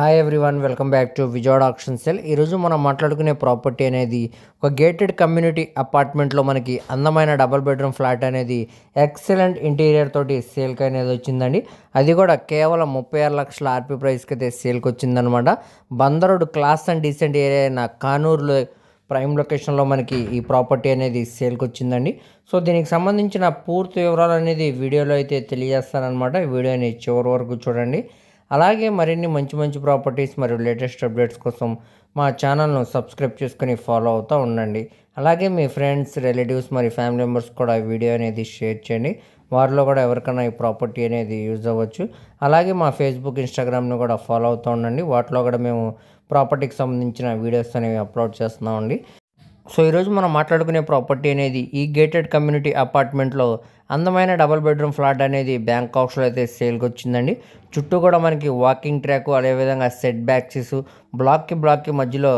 Hi everyone welcome back to Vijayawada auction sell ఈరోజు మనం మాట్లాడుకునే ప్రాపర్టీ అనేది ఒక గేటెడ్ కమ్యూనిటీ అపార్ట్మెంట్లో మనకి అందమైన డబుల్ బెడ్రూమ్ ఫ్లాట్ అనేది ఎక్సలెంట్ ఇంటీరియర్ తోటి సేల్కి అనేది వచ్చిందండి. అది కూడా కేవలం ముప్పై ఆరు లక్షల ఆర్పీ ప్రైస్కి అయితే సేల్కి వచ్చిందనమాట బందరుడు క్లాస్ అండ్ డీసెంట్ ఏరియా అయిన కానూరులో ప్రైమ్ లొకేషన్లో మనకి ఈ ప్రాపర్టీ అనేది సేల్కి వచ్చిందండి. సో దీనికి సంబంధించిన పూర్తి వివరాలు అనేది వీడియోలో అయితే తెలియజేస్తానమాట ఈ వీడియోని చివరి వరకు చూడండి. అలాగే మరిన్ని మంచి మంచి ప్రాపర్టీస్ మరియు లేటెస్ట్ అప్డేట్స్ కోసం మా ఛానల్ను సబ్స్క్రైబ్ చేసుకుని ఫాలో అవుతూ ఉండండి. అలాగే మీ ఫ్రెండ్స్ రిలేటివ్స్ మరియు ఫ్యామిలీ మెంబర్స్ కూడా వీడియో అనేది షేర్ చేయండి. వారిలో కూడా ఎవరికైనా ఈ ప్రాపర్టీ అనేది యూజ్ అవ్వచ్చు. అలాగే మా ఫేస్బుక్ ఇన్స్టాగ్రామ్ను కూడా ఫాలో అవుతూ ఉండండి. వాటిలో కూడా మేము ప్రాపర్టీకి సంబంధించిన వీడియోస్ అనేవి అప్లోడ్ చేస్తున్నామండి. సో ఈరోజు మనం మాట్లాడుకునే ప్రాపర్టీ అనేది ఈ గేటెడ్ కమ్యూనిటీ అపార్ట్మెంట్లో అందమైన డబుల్ బెడ్రూమ్ ఫ్లాట్ అనేది బ్యాంకాక్స్లో అయితే సేల్కి వచ్చిందండి. చుట్టూ కూడా మనకి వాకింగ్ ట్రాక్ అదేవిధంగా సెట్ బ్యాక్సెస్ బ్లాక్కి బ్లాక్కి మధ్యలో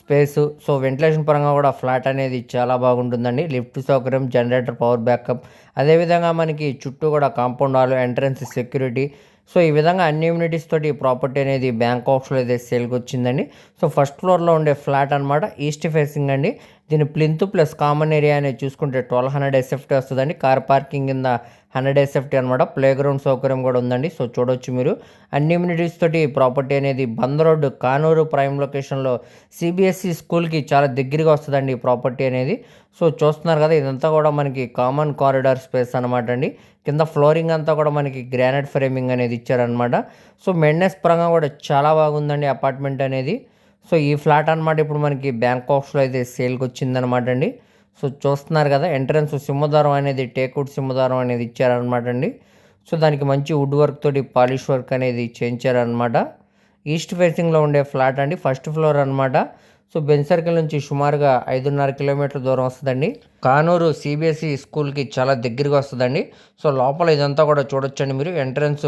స్పేస్. సో వెంటిలేషన్ పరంగా కూడా ఫ్లాట్ అనేది చాలా బాగుంటుందండి. లిఫ్ట్ సౌకర్యం జనరేటర్ పవర్ బ్యాకప్. అదేవిధంగా మనకి చుట్టూ కూడా కాంపౌండ్ వాళ్ళు ఎంట్రన్స్ సెక్యూరిటీ. సో ఈ విధంగా అన్ని యూనిటీస్ తోటి ప్రాపర్టీ అనేది బ్యాంకాక్స్లో అయితే సేల్కి వచ్చిందండి సో ఫస్ట్ ఫ్లోర్లో ఉండే ఫ్లాట్ అనమాట ఈస్ట్ ఫేసింగ్ అండి. దీని ప్లింత్ ప్లస్ కామన్ ఏరియా అనేది చూసుకుంటే ట్వెల్వ్ హండ్రెడ్ ఎస్ఎఫ్టీ వస్తుందండి. కార్ పార్కింగ్ కింద హండ్రెడ్ ఎస్ఎఫ్టీ అనమాట ప్లే గ్రౌండ్ సౌకర్యం కూడా ఉందండి. సో చూడొచ్చు మీరు. అన్ని ఇమ్యూనిటీస్ తోటి ప్రాపర్టీ అనేది బంద్ రోడ్డు కానూరు ప్రైమ్ లొకేషన్లో సిబిఎస్ఈ స్కూల్కి చాలా దగ్గరగా వస్తుందండి ఈ ప్రాపర్టీ అనేది. సో చూస్తున్నారు కదా ఇదంతా కూడా మనకి కామన్ కారిడార్ స్పేస్ అనమాట అండి. కింద ఫ్లోరింగ్ అంతా కూడా మనకి గ్రానైట్ ఫ్రేమింగ్ అనేది ఇచ్చారనమాట సో మెయింటెనెన్స్ పరంగా కూడా చాలా బాగుందండి అపార్ట్మెంట్ అనేది. సో ఈ ఫ్లాట్ అనమాట ఇప్పుడు మనకి బ్యాంకాక్స్లో అయితే సేల్కి వచ్చిందనమాట అండి. సో చూస్తున్నారు కదా ఎంట్రన్స్ సింహద్వారం అనేది టేక్వుడ్ సింహద్వారం అనేది ఇచ్చారనమాట అండి. సో దానికి మంచి వుడ్ వర్క్ తోటి పాలిష్ వర్క్ అనేది చేయించారనమాట ఈస్ట్ ఫేసింగ్లో ఉండే ఫ్లాట్ అండి ఫస్ట్ ఫ్లోర్ అనమాట సో బెన్ సర్కిల్ నుంచి సుమారుగా ఐదున్నర కిలోమీటర్ల దూరం వస్తుందండి. కానూరు సిబిఎస్ఈ స్కూల్కి చాలా దగ్గరగా వస్తుందండి. సో లోపల ఇదంతా కూడా చూడొచ్చండి మీరు. ఎంట్రన్స్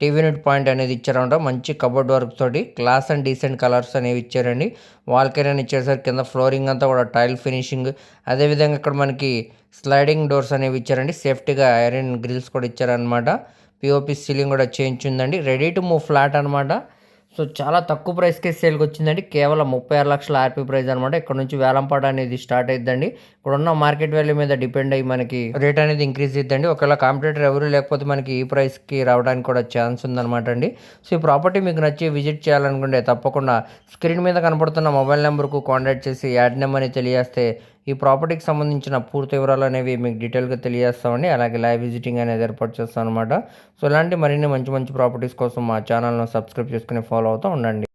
టీవీ నెట్ పాయింట్ అనేది ఇచ్చారంట. మంచి కబోర్డ్ వర్క్ తోటి క్లాస్ అండ్ డీసెంట్ కలర్స్ అనేవి ఇచ్చారండి. వాల్ అని ఇచ్చేసరికి కింద ఫ్లోరింగ్ అంతా కూడా టైల్ ఫినిషింగ్. అదేవిధంగా ఇక్కడ మనకి స్లైడింగ్ డోర్స్ అనేవి ఇచ్చారండి. సేఫ్టీగా ఐరన్ గ్రిల్స్ కూడా ఇచ్చారనమాట పిఓపి సీలింగ్ కూడా చేయించిందండి. రెడీ టు మూవ్ ఫ్లాట్ అనమాట సో చాలా తక్కువ ప్రైస్కే సేల్కి వచ్చిందండి. కేవలం ముప్పై ఆరు లక్షల ఆర్పీ ప్రైస్ అనమాట ఇక్కడ నుంచి వేలంపాట అనేది స్టార్ట్ అయిద్దండి. ఇక్కడ ఉన్న మార్కెట్ వాల్యూ మీద డిపెండ్ అయ్యి మనకి రేట్ అనేది ఇంక్రీజ్ అవుతుందండి ఒకవేళ కాంపిటేటర్ ఎవరు లేకపోతే మనకి ఈ ప్రైస్కి రావడానికి కూడా ఛాన్స్ ఉందన్నమాట అండి. సో ఈ ప్రాపర్టీ మీకు నచ్చి విజిట్ చేయాలనుకుంటే తప్పకుండా స్క్రీన్ మీద కనపడుతున్న మొబైల్ నెంబర్కు కాంటాక్ట్ చేసి యాడ్ నెంబర్ని తెలియజేస్తే ఈ ప్రాపర్టీకి సంబంధించిన పూర్తి వివరాలు అనేవి మీకు డీటెయిల్గా తెలియజేస్తామండి. అలాగే లైవ్ విజిటింగ్ అనేది ఏర్పాటు చేస్తాం అనమాట సో ఇలాంటి మరిన్ని మంచి మంచి ప్రాపర్టీస్ కోసం మా ఛానల్ను సబ్స్క్రైబ్ చేసుకుని ఫాలో అవుతూ ఉండండి.